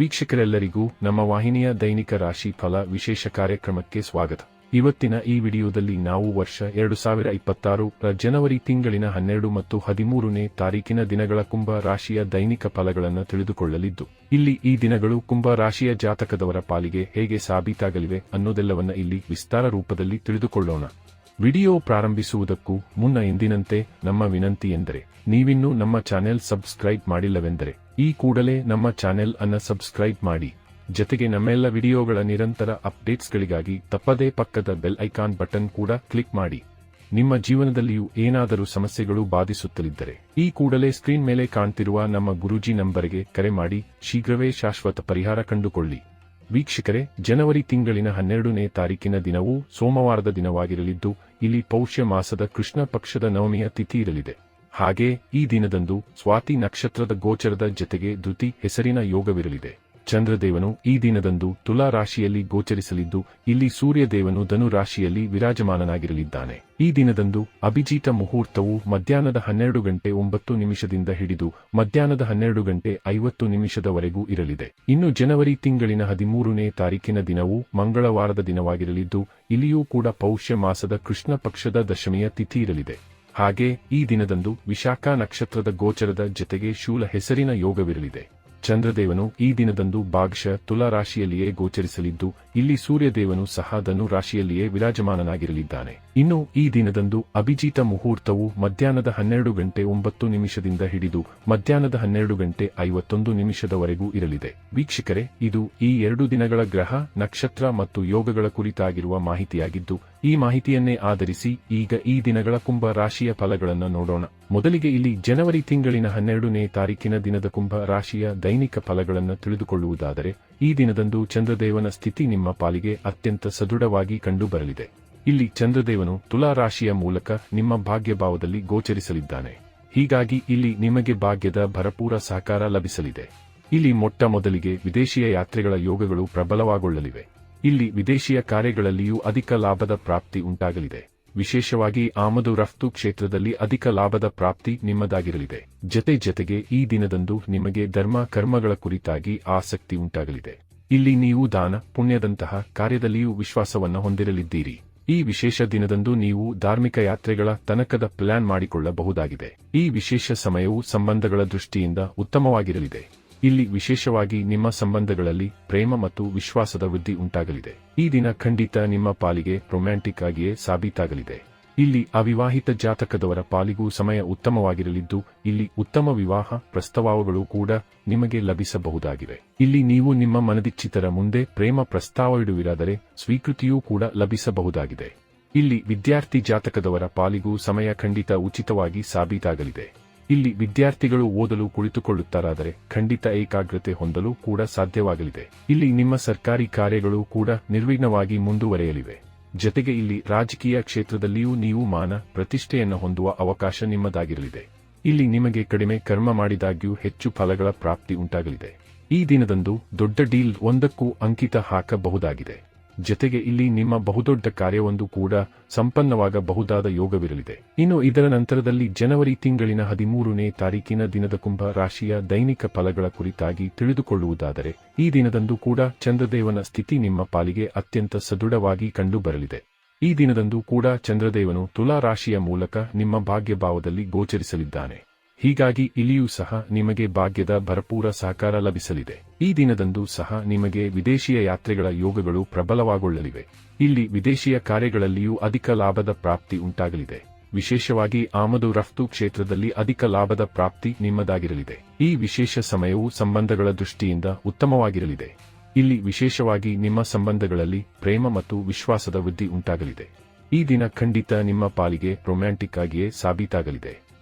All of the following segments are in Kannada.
ವೀಕ್ಷಕರೆಲ್ಲರಿಗೂ ನಮ್ಮ ವಾಹಿನಿಯ ದೈನಿಕ ರಾಶಿ ಫಲ ವಿಶೇಷ ಕಾರ್ಯಕ್ರಮಕ್ಕೆ ಸ್ವಾಗತ. ಇವತ್ತಿನ ಈ ವಿಡಿಯೋದಲ್ಲಿ ನಾವು ವರ್ಷ ಎರಡು ಸಾವಿರ ಇಪ್ಪತ್ತಾರು ಜನವರಿ ತಿಂಗಳಿನ ಹನ್ನೆರಡು ಮತ್ತು ಹದಿಮೂರನೇ ತಾರೀಕಿನ ದಿನಗಳ ಕುಂಭ ರಾಶಿಯ ದೈನಿಕ ಫಲಗಳನ್ನು ತಿಳಿದುಕೊಳ್ಳಲಿದ್ದು, ಇಲ್ಲಿ ಈ ದಿನಗಳು ಕುಂಭ ರಾಶಿಯ ಜಾತಕದವರ ಪಾಲಿಗೆ ಹೇಗೆ ಸಾಬೀತಾಗಲಿವೆ ಅನ್ನೋದೆಲ್ಲವನ್ನ ಇಲ್ಲಿ ವಿಸ್ತಾರ ರೂಪದಲ್ಲಿ ತಿಳಿದುಕೊಳ್ಳೋಣ. ವಿಡಿಯೋ ಪ್ರಾರಂಭಿಸುವುದಕ್ಕೂ ಮುನ್ನ ಎಂದಿನಂತೆ ನಮ್ಮ ವಿನಂತಿ ಎಂದರೆ, ನೀವಿನ್ನೂ ನಮ್ಮ ಚಾನೆಲ್ ಸಬ್ಸ್ಕ್ರೈಬ್ ಮಾಡಿಲ್ಲವೆಂದರೆ, ಈ ಕೂಡಲೇ ನಮ್ಮ ಚಾನೆಲ್ ಅನ್ನ ಸಬ್ಸ್ಕ್ರೈಬ್ ಮಾಡಿ. ಜತೆಗೆ ನಮ್ಮೆಲ್ಲ ವಿಡಿಯೋಗಳ ನಿರಂತರ ಅಪ್ಡೇಟ್ಸ್ಗಳಿಗಾಗಿ ತಪ್ಪದೇ ಪಕ್ಕದ ಬೆಲ್ ಐಕಾನ್ ಬಟನ್ ಕೂಡ ಕ್ಲಿಕ್ ಮಾಡಿ. ನಿಮ್ಮ ಜೀವನದಲ್ಲಿಯೂ ಏನಾದರೂ ಸಮಸ್ಯೆಗಳು ಬಾಧಿಸುತ್ತಲಿದ್ದರೆ, ಈ ಕೂಡಲೇ ಸ್ಕ್ರೀನ್ ಮೇಲೆ ಕಾಣ್ತಿರುವ ನಮ್ಮ ಗುರೂಜಿ ನಂಬರ್ಗೆ ಕರೆ ಮಾಡಿ, ಶೀಘ್ರವೇ ಶಾಶ್ವತ ಪರಿಹಾರ ಕಂಡುಕೊಳ್ಳಿ. ವೀಕ್ಷಕರೇ, ಜನವರಿ ತಿಂಗಳಿನ ಹನ್ನೆರಡನೇ ತಾರೀಕಿನ ದಿನವೂ ಸೋಮವಾರದ ದಿನವಾಗಿರಲಿದ್ದು ಇಲ್ಲಿ ಪೌಷ್ಯ ಮಾಸದ ಕೃಷ್ಣ ಪಕ್ಷದ ನವಮಿಯ ತಿಥಿ ಇರಲಿದೆ. ಹಾಗೆ ಈ ದಿನದಂದು ಸ್ವಾತಿ ನಕ್ಷತ್ರದ ಗೋಚರದ ಜತೆಗೆ ದ್ಯುತಿ ಹೆಸರಿನ ಯೋಗವಿರಲಿದೆ. ಚಂದ್ರದೇವನು ಈ ದಿನದಂದು ತುಲಾ ರಾಶಿಯಲ್ಲಿ ಗೋಚರಿಸಲಿದ್ದು, ಇಲ್ಲಿ ಸೂರ್ಯದೇವನು ಧನು ರಾಶಿಯಲ್ಲಿ ವಿರಾಜಮಾನನಾಗಿರಲಿದ್ದಾನೆ. ಈ ದಿನದಂದು ಅಭಿಜೀತ ಮುಹೂರ್ತವು ಮಧ್ಯಾಹ್ನದ ಹನ್ನೆರಡು ಗಂಟೆ ಒಂಬತ್ತು ನಿಮಿಷದಿಂದ ಹಿಡಿದು, ಮಧ್ಯಾಹ್ನದ ಹನ್ನೆರಡು ಗಂಟೆ ಐವತ್ತು ನಿಮಿಷದವರೆಗೂ ಇರಲಿದೆ. ಇನ್ನು ಜನವರಿ ತಿಂಗಳಿನ ಹದಿಮೂರನೇ ತಾರೀಕಿನ ದಿನವು ಮಂಗಳವಾರದ ದಿನವಾಗಿರಲಿದ್ದು, ಇಲ್ಲಿಯೂ ಕೂಡ ಪೌಷ್ಯ ಮಾಸದ ಕೃಷ್ಣ ಪಕ್ಷದ ದಶಮಿಯ ತಿಥಿ ಇರಲಿದೆ. ಹಾಗೆ ಈ ದಿನದಂದು ವಿಶಾಖ ನಕ್ಷತ್ರದ ಗೋಚರದ ಜತೆಗೆ ಶೂಲ ಹೆಸರಿನ ಯೋಗವಿರಲಿದೆ. ಚಂದ್ರದೇವನು ಈ ದಿನದಂದು ಭಾಗಶ ತುಲಾ ರಾಶಿಯಲ್ಲಿಯೇ ಗೋಚರಿಸಲಿದ್ದು ಇಲ್ಲಿ ಸೂರ್ಯದೇವನು ಸಹ ಧನು ರಾಶಿಯಲ್ಲಿಯೇ ವಿರಾಜಮಾನನಾಗಿರಲಿದ್ದಾನೆ. ಇನ್ನು ಈ ದಿನದಂದು ಅಭಿಜಿತ ಮುಹೂರ್ತವು ಮಧ್ಯಾಹ್ನದ ಹನ್ನೆರಡು ಗಂಟೆ ಒಂಬತ್ತು ನಿಮಿಷದಿಂದ ಹಿಡಿದು ಮಧ್ಯಾಹ್ನದ ಹನ್ನೆರಡು ಗಂಟೆ ಐವತ್ತೊಂದು ನಿಮಿಷದವರೆಗೂ ಇರಲಿದೆ. ವೀಕ್ಷಕರೇ, ಇದು ಈ ಎರಡು ದಿನಗಳ ಗ್ರಹ, ನಕ್ಷತ್ರ ಮತ್ತು ಯೋಗಗಳ ಕುರಿತಾಗಿರುವ ಮಾಹಿತಿಯಾಗಿದ್ದು, ಈ ಮಾಹಿತಿಯನ್ನೇ ಆಧರಿಸಿ ಈಗ ಈ ದಿನಗಳ ಕುಂಭ ರಾಶಿಯ ಫಲಗಳನ್ನು ನೋಡೋಣ. ಮೊದಲಿಗೆ ಇಲ್ಲಿ ಜನವರಿ ತಿಂಗಳಿನ ಹನ್ನೆರಡನೇ ತಾರೀಕಿನ ದಿನದ ಕುಂಭ ರಾಶಿಯ ದೈನಿಕ ಫಲಗಳನ್ನು ತಿಳಿದುಕೊಳ್ಳುವುದಾದರೆ, ಈ ದಿನದಂದು ಚಂದ್ರದೇವನ ಸ್ಥಿತಿ ನಿಮ್ಮ ಪಾಲಿಗೆ ಅತ್ಯಂತ ಸದೃಢವಾಗಿ ಕಂಡುಬರಲಿದೆ. ಇಲ್ಲಿ ಚಂದ್ರದೇವನು ತುಲಾ ರಾಶಿಯ ಮೂಲಕ ನಿಮ್ಮ ಭಾಗ್ಯಭಾವದಲ್ಲಿ ಗೋಚರಿಸಲಿದ್ದಾನೆ. ಹೀಗಾಗಿ ಇಲ್ಲಿ ನಿಮಗೆ ಭಾಗ್ಯದ ಭರಪೂರ ಸಹಕಾರ ಲಭಿಸಲಿದೆ. ಇಲ್ಲಿ ಮೊಟ್ಟ ಮೊದಲಿಗೆ ವಿದೇಶಿಯ ಯಾತ್ರೆಗಳ ಯೋಗಗಳು ಪ್ರಬಲವಾಗೊಳ್ಳಲಿವೆ. ಇಲ್ಲಿ ವಿದೇಶಿಯ ಕಾರ್ಯಗಳಲ್ಲಿಯೂ ಅಧಿಕ ಲಾಭದ ಪ್ರಾಪ್ತಿ ಉಂಟಾಗಲಿದೆ. ವಿಶೇಷವಾಗಿ ಆಮದು ರಫ್ತು ಕ್ಷೇತ್ರದಲ್ಲಿ ಅಧಿಕ ಲಾಭದ ಪ್ರಾಪ್ತಿ ನಿಮ್ಮದಾಗಿರಲಿದೆ. ಜತೆ ಜತೆಗೆ ಈ ದಿನದಂದು ನಿಮಗೆ ಧರ್ಮ ಕರ್ಮಗಳ ಕುರಿತಾಗಿ ಆಸಕ್ತಿ ಉಂಟಾಗಲಿದೆ. ಇಲ್ಲಿ ನೀವು ದಾನ, ಪುಣ್ಯದಂತಹ ಕಾರ್ಯದಲ್ಲಿಯೂ ವಿಶ್ವಾಸವನ್ನು ಹೊಂದಿರಲಿದ್ದೀರಿ. ಈ ವಿಶೇಷ ದಿನದಂದು ನೀವು ಧಾರ್ಮಿಕ ಯಾತ್ರೆಗಳ ತನಕದ ಪ್ಲಾನ್ ಮಾಡಿಕೊಳ್ಳಬಹುದಾಗಿದೆ. ಈ ವಿಶೇಷ ಸಮಯವು ಸಂಬಂಧಗಳ ದೃಷ್ಟಿಯಿಂದ ಉತ್ತಮವಾಗಿರಲಿದೆ. ಇಲ್ಲಿ ವಿಶೇಷವಾಗಿ ನಿಮ್ಮ ಸಂಬಂಧಗಳಲ್ಲಿ ಪ್ರೇಮ ಮತ್ತು ವಿಶ್ವಾಸದ ವೃದ್ಧಿ ಉಂಟಾಗಲಿದೆ. ಈ ದಿನ ಖಂಡಿತ ನಿಮ್ಮ ಪಾಲಿಗೆ ರೊಮ್ಯಾಂಟಿಕ್ ಆಗಿಯೇ ಸಾಬೀತಾಗಲಿದೆ. ಇಲ್ಲಿ ಅವಿವಾಹಿತ ಜಾತಕದವರ ಪಾಲಿಗೂ ಸಮಯ ಉತ್ತಮವಾಗಿರಲಿದ್ದು, ಇಲ್ಲಿ ಉತ್ತಮ ವಿವಾಹ ಪ್ರಸ್ತಾವಗಳು ಕೂಡ ನಿಮಗೆ ಲಭಿಸಬಹುದಾಗಿವೆ. ಇಲ್ಲಿ ನೀವು ನಿಮ್ಮ ಮನದಿಚ್ಛಿತರ ಮುಂದೆ ಪ್ರೇಮ ಪ್ರಸ್ತಾವವಿಡುವಿರಾದರೆ ಸ್ವೀಕೃತಿಯೂ ಕೂಡ ಲಭಿಸಬಹುದಾಗಿದೆ. ಇಲ್ಲಿ ವಿದ್ಯಾರ್ಥಿ ಜಾತಕದವರ ಪಾಲಿಗೂ ಸಮಯ ಖಂಡಿತ ಉಚಿತವಾಗಿ ಸಾಬೀತಾಗಲಿದೆ. ಇಲ್ಲಿ ವಿದ್ಯಾರ್ಥಿಗಳು ಓದಲು ಕುಳಿತುಕೊಳ್ಳುತ್ತಾರಾದರೆ ಖಂಡಿತ ಏಕಾಗ್ರತೆ ಹೊಂದಲು ಕೂಡ ಸಾಧ್ಯವಾಗಲಿದೆ. ಇಲ್ಲಿ ನಿಮ್ಮ ಸರ್ಕಾರಿ ಕಾರ್ಯಗಳು ಕೂಡ ನಿರ್ವಿಘ್ನವಾಗಿ ಮುಂದುವರೆಯಲಿವೆ. ಜತೆಗೆ ಇಲ್ಲಿ ರಾಜಕೀಯ ಕ್ಷೇತ್ರದಲ್ಲಿಯೂ ನೀವು ಮಾನ ಪ್ರತಿಷ್ಠೆಯನ್ನು ಹೊಂದುವ ಅವಕಾಶ ನಿಮ್ಮದಾಗಿರಲಿದೆ. ಇಲ್ಲಿ ನಿಮಗೆ ಕಡಿಮೆ ಕರ್ಮ ಮಾಡಿದಾಗ್ಯೂ ಹೆಚ್ಚು ಫಲಗಳ ಪ್ರಾಪ್ತಿ ಉಂಟಾಗಲಿದೆ. ಈ ದಿನದಂದು ದೊಡ್ಡ ಡೀಲ್ ಒಂದಕ್ಕೂ ಅಂಕಿತ ಹಾಕಬಹುದಾಗಿದೆ. ಜತೆಗೆ ಇಲ್ಲಿ ನಿಮ್ಮ ಬಹುದೊಡ್ಡ ಕಾರ್ಯವೊಂದು ಕೂಡ ಸಂಪನ್ನವಾಗಬಹುದಾದ ಯೋಗವಿರಲಿದೆ. ಇನ್ನು ಇದರ ನಂತರದಲ್ಲಿ ಜನವರಿ ತಿಂಗಳಿನ ಹದಿಮೂರನೇ ತಾರೀಕಿನ ದಿನದ ಕುಂಭ ರಾಶಿಯ ದೈನಿಕ ಫಲಗಳ ಕುರಿತಾಗಿ ತಿಳಿದುಕೊಳ್ಳುವುದಾದರೆ, ಈ ದಿನದಂದು ಕೂಡ ಚಂದ್ರದೇವನ ಸ್ಥಿತಿ ನಿಮ್ಮ ಪಾಲಿಗೆ ಅತ್ಯಂತ ಸದೃಢವಾಗಿ ಕಂಡುಬರಲಿದೆ. ಈ ದಿನದಂದು ಕೂಡ ಚಂದ್ರದೇವನು ತುಲಾ ರಾಶಿಯ ಮೂಲಕ ನಿಮ್ಮ ಭಾಗ್ಯಭಾವದಲ್ಲಿ ಗೋಚರಿಸಲಿದ್ದಾನೆ. ಹೀಗಾಗಿ ಇಲ್ಲಿಯೂ ಸಹ ನಿಮಗೆ ಭಾಗ್ಯದ ಭರಪೂರ ಸಹಕಾರ ಲಭಿಸಲಿದೆ. ಈ ದಿನದಂದು ಸಹ ನಿಮಗೆ ವಿದೇಶಿಯ ಯಾತ್ರೆಗಳ ಯೋಗಗಳು ಪ್ರಬಲವಾಗೊಳ್ಳಲಿವೆ. ಇಲ್ಲಿ ವಿದೇಶಿಯ ಕಾರ್ಯಗಳಲ್ಲಿಯೂ ಅಧಿಕ ಲಾಭದ ಪ್ರಾಪ್ತಿ ಉಂಟಾಗಲಿದೆ. ವಿಶೇಷವಾಗಿ ಆಮದು ರಫ್ತು ಕ್ಷೇತ್ರದಲ್ಲಿ ಅಧಿಕ ಲಾಭದ ಪ್ರಾಪ್ತಿ ನಿಮ್ಮದಾಗಿರಲಿದೆ. ಈ ವಿಶೇಷ ಸಮಯವು ಸಂಬಂಧಗಳ ದೃಷ್ಟಿಯಿಂದ ಉತ್ತಮವಾಗಿರಲಿದೆ. ಇಲ್ಲಿ ವಿಶೇಷವಾಗಿ ನಿಮ್ಮ ಸಂಬಂಧಗಳಲ್ಲಿ ಪ್ರೇಮ ಮತ್ತು ವಿಶ್ವಾಸದ ವೃದ್ಧಿ ಉಂಟಾಗಲಿದೆ. ಈ ದಿನ ಖಂಡಿತ ನಿಮ್ಮ ಪಾಲಿಗೆ ರೊಮ್ಯಾಂಟಿಕ್ ಆಗಿಯೇ ಸಾಬೀತಾಗಲಿದೆ.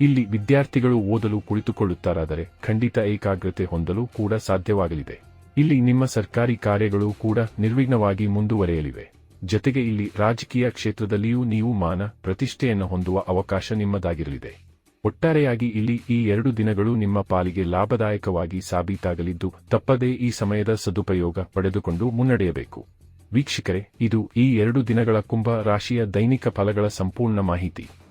ಇಲ್ಲಿ ವಿದ್ಯಾರ್ಥಿಗಳು ಓದಲು ಕುಳಿತುಕೊಳ್ಳುತ್ತಾರಾದರೆ ಖಂಡಿತ ಏಕಾಗ್ರತೆ ಹೊಂದಲು ಕೂಡ ಸಾಧ್ಯವಾಗಲಿದೆ. ಇಲ್ಲಿ ನಿಮ್ಮ ಸರ್ಕಾರಿ ಕಾರ್ಯಗಳು ಕೂಡ ನಿರ್ವಿಘ್ನವಾಗಿ ಮುಂದುವರೆಯಲಿವೆ. ಜತೆಗೆ ಇಲ್ಲಿ ರಾಜಕೀಯ ಕ್ಷೇತ್ರದಲ್ಲಿಯೂ ನೀವು ಮಾನ ಪ್ರತಿಷ್ಠೆಯನ್ನು ಹೊಂದುವ ಅವಕಾಶ ನಿಮ್ಮದಾಗಿರಲಿದೆ. ಒಟ್ಟಾರೆಯಾಗಿ ಇಲ್ಲಿ ಈ ಎರಡು ದಿನಗಳು ನಿಮ್ಮ ಪಾಲಿಗೆ ಲಾಭದಾಯಕವಾಗಿ ಸಾಬೀತಾಗಲಿದ್ದು ತಪ್ಪದೇ ಈ ಸಮಯದ ಸದುಪಯೋಗ ಪಡೆದುಕೊಂಡು ಮುನ್ನಡೆಯಬೇಕು. ವೀಕ್ಷಕರೇ, ಇದು ಈ ಎರಡು ದಿನಗಳ ಕುಂಭ ರಾಶಿಯ ದೈನಿಕ ಫಲಗಳ ಸಂಪೂರ್ಣ ಮಾಹಿತಿ.